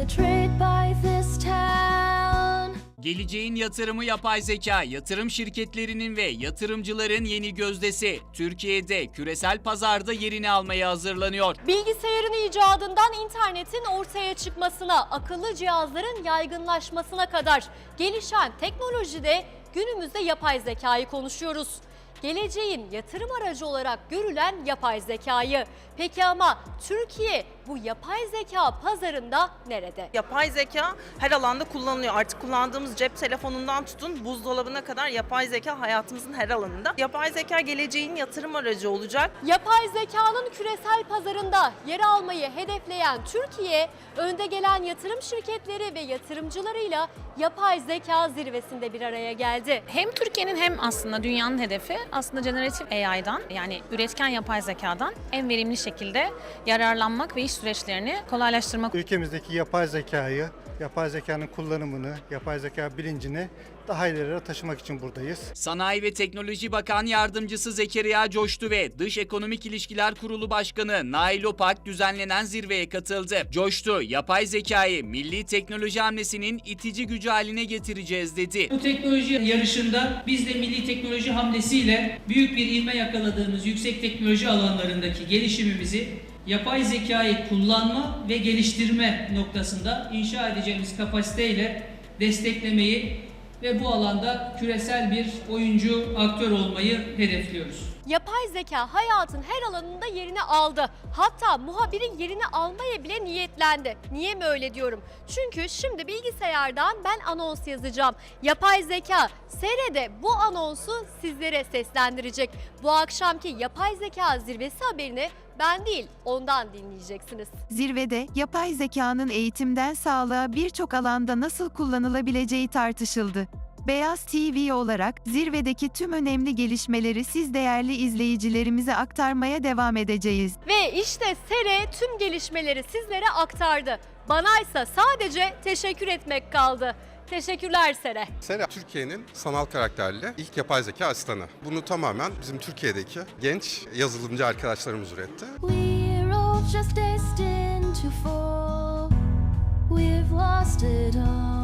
betrayed by this town. Geleceğin yatırımı yapay zeka, yatırım şirketlerinin ve yatırımcıların yeni gözdesi. Türkiye'de küresel pazarda yerini almaya hazırlanıyor. Bilgisayarın icadından internetin ortaya çıkmasına, akıllı cihazların yaygınlaşmasına kadar gelişen teknolojide günümüzde yapay zekayı konuşuyoruz. Geleceğin yatırım aracı olarak görülen yapay zekayı. Peki ama Türkiye bu yapay zeka pazarında nerede? Yapay zeka her alanda kullanılıyor. Artık kullandığımız cep telefonundan tutun buzdolabına kadar yapay zeka hayatımızın her alanında. Yapay zeka geleceğin yatırım aracı olacak. Yapay zekanın küresel pazarında yer almayı hedefleyen Türkiye, önde gelen yatırım şirketleri ve yatırımcılarıyla yapay zeka zirvesinde bir araya geldi. Hem Türkiye'nin hem aslında dünyanın hedefi aslında generatif AI'dan yani üretken yapay zekadan en verimli şekilde yararlanmak ve iş süreçlerini kolaylaştırmak. ülkemizdeki yapay zekayı, yapay zekanın kullanımını, yapay zeka bilincini daha ileri taşımak için buradayız. Sanayi ve Teknoloji Bakan Yardımcısı Zekeriya Coştu ve Dış Ekonomik İlişkiler Kurulu Başkanı Nail Opak düzenlenen zirveye katıldı. Coştu, yapay zekayı milli teknoloji hamlesinin itici gücü haline getireceğiz dedi. Bu teknoloji yarışında biz de milli teknoloji hamlesiyle büyük bir ivme yakaladığımız yüksek teknoloji alanlarındaki gelişimimizi yapay zekayı kullanma ve geliştirme noktasında inşa edeceğimiz kapasiteyle desteklemeyi ve bu alanda küresel bir oyuncu, aktör olmayı hedefliyoruz. Yapay zeka hayatın her alanında yerini aldı. Hatta muhabirin yerini almaya bile niyetlendi. Niye mi öyle diyorum? Çünkü şimdi bilgisayardan ben anons yazacağım. Yapay zeka SR'de bu anonsu sizlere seslendirecek. Bu akşamki yapay zeka zirvesi haberini ben değil ondan dinleyeceksiniz. Zirvede yapay zekanın eğitimden sağlığa birçok alanda nasıl kullanılabileceği tartışıldı. Beyaz TV olarak zirvedeki tüm önemli gelişmeleri siz değerli izleyicilerimize aktarmaya devam edeceğiz. Ve işte SR tüm gelişmeleri sizlere aktardı. Bana ise sadece teşekkür etmek kaldı. Teşekkürler Sere. Sera Türkiye'nin sanal karakterli ilk yapay zeka asistanı. Bunu tamamen bizim Türkiye'deki genç yazılımcı arkadaşlarımız üretti. We're all just destined to fall. We've lost it all.